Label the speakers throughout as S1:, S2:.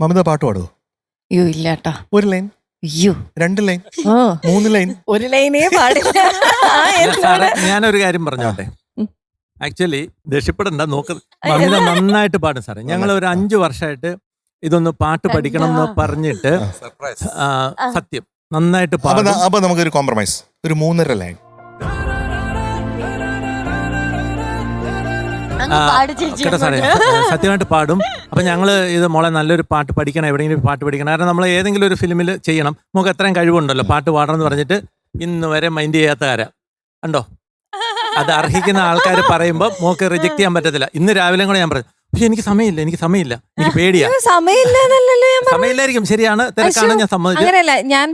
S1: മമിത പാട്ട് പാടുവോ?
S2: അയ്യോ ഇല്ല കേട്ടോ
S1: ഒരു ലൈൻ.
S2: അയ്യോ.
S1: രണ്ട് ലൈൻ.
S2: ഓ
S1: മൂന്ന് ലൈൻ.
S2: ഒരു ലൈനേ പാടില്ല. ആ,
S3: അല്ല, സാറേ
S2: എന്നോട്
S3: ഞാനൊരു കാര്യം പറഞ്ഞോട്ടെ. ആക്ച്വലി ദേഷ്യപ്പെടണ്ട നോക്ക്. മമിത നന്നായിട്ട് പാടും സാറേ. ഞങ്ങൾ ഒരു അഞ്ചു വർഷമായിട്ട് ഇതൊന്ന് പാട്ട് പഠിക്കണം എന്ന് പറഞ്ഞിട്ട് ആ, സത്യം. നന്നായിട്ട്
S1: അപ്പൊ
S3: പാടും.
S1: ന- അപ്പൊ നമുക്കൊരു കോംപ്രമൈസ് ഒരു മൂന്നര ലൈൻ.
S3: കേട്ടോ സാറേ. സത്യമായിട്ട് പാടും. അപ്പൊ ഞങ്ങൾ ഇത് മോളെ നല്ലൊരു പാട്ട് പഠിക്കണം എവിടെയെങ്കിലും ഒരു പാട്ട് പഠിക്കണം. കാരണം നമ്മൾ ഏതെങ്കിലും ഒരു ഫിലിമിൽ ചെയ്യണം. നമുക്ക് എത്രയും കഴിവുണ്ടല്ലോ. പാട്ട് പാടണം എന്ന് പറഞ്ഞിട്ട് ഇന്ന് വരെ മൈൻഡ് ചെയ്യാത്ത കാര്യം. കണ്ടോ? അത് അർഹിക്കുന്ന ആൾക്കാർ പറയുമ്പോൾ മോക്ക് റിജക്ട് ചെയ്യാൻ പറ്റത്തില്ല. ഇന്ന് രാവിലെ കൂടെ ഞാൻ പറഞ്ഞു പക്ഷെ എനിക്ക് സമയമില്ല എനിക്ക് സമയമില്ല. എനിക്ക് പേടിയാ. സമയമില്ലായിരിക്കും. ശരിയാണ്. തിരക്കാണ് ഞാൻ സമ്മതിച്ചു.
S2: മമ്മിയുടെ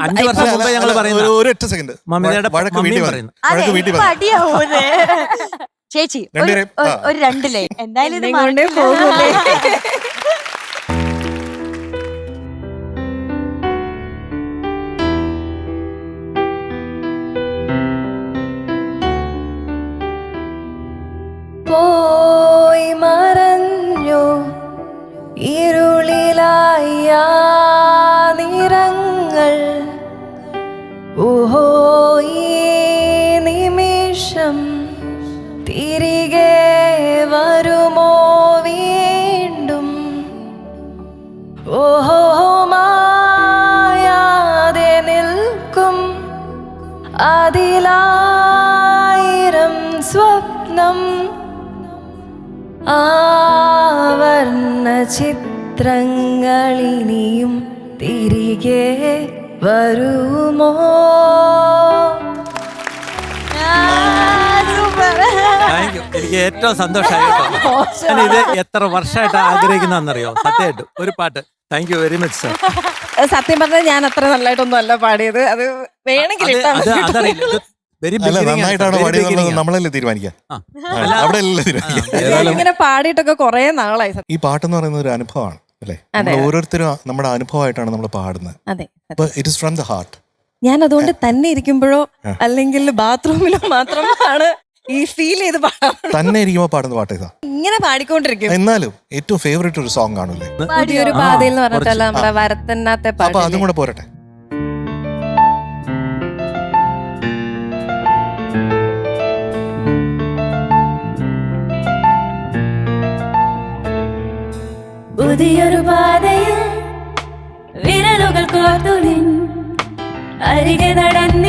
S3: അഞ്ച് വർഷം മുമ്പ് ഞങ്ങൾ പറയുന്നത് മമിതയുടെ പറയുന്നു.
S4: ചേച്ചി ഒരു-
S1: രണ്ടുപേരെയും, ആ.
S4: ഒരു രണ്ട് ലൈൻ എന്തായാലും ഇത്
S2: അതിലായിരം സ്വപ്നം ആവർണ ചിത്രങ്ങളിനിയും തിരികെ വരുമോ?
S3: എനിക്ക് ഏറ്റവും സന്തോഷമായി ഞാൻ ഇത് എത്ര വർഷമായിട്ട് ആഗ്രഹിക്കുന്നറിയോ സത്യമായിട്ട്. ഒരു പാട്ട്. Thank you very much sir
S2: സത്യം പറഞ്ഞാൽ ഞാൻ അത്ര നല്ലതായിട്ടൊന്നും അല്ല പാടിയത്. അത് വേണമെങ്കിൽ ഇട്ടാ
S3: അത്
S2: മതി.
S3: അതറിയില്ല. ഇത് വെരി
S1: അല്ല നന്നായിട്ടാണ് നമ്മളല്ലേ. അവിടെ അല്ലല്ലോ തീരുമാനിക്കുക
S2: പാടിയിട്ടൊക്കെ കൊറേ നാളായി സത്യം.
S1: ഈ പാട്ടെന്ന് പറയുന്നത് ഒരു അനുഭവമാണ് അല്ലേ. നമ്മൾ ഓരോരുത്തരും നമ്മുടെ അനുഭവമായിട്ടാണ് നമ്മൾ പാടുന്നത്.
S2: അതെ
S1: അപ്പൊ it is from the heart
S2: ഞാൻ അതുകൊണ്ട് തന്നെ ഇരിക്കുമ്പോഴോ അല്ലെങ്കിൽ ബാത്റൂമിലോ മാത്രമാണ് ഈ ഫീൽ ചെയ്ത് പാടാം
S1: തന്നെ ഇരിക്കുമ്പോൾ പാടുന്ന പാട്ട് ഇതാ
S2: ഇങ്ങനെ പാടിക്കൊണ്ടിരിക്കും.
S1: എന്നാലും ഏറ്റവും ഫേവറേറ്റ് ഒരു സോങ്
S2: ആണല്ലേ?
S3: പാടിയൊരു
S2: പാതയിൽ എന്ന് പറഞ്ഞിട്ടല്ല നമ്മുടെ വരത്തന്നാത്തെ
S1: അപ്പൊ
S2: പാട്ട് അതും
S1: കൂടെ പോരട്ടെ.
S2: പുതിയൊരു പാതയിൽ വിരലുകൾ കോർത്തുനിൻ അരികെ നടന്ന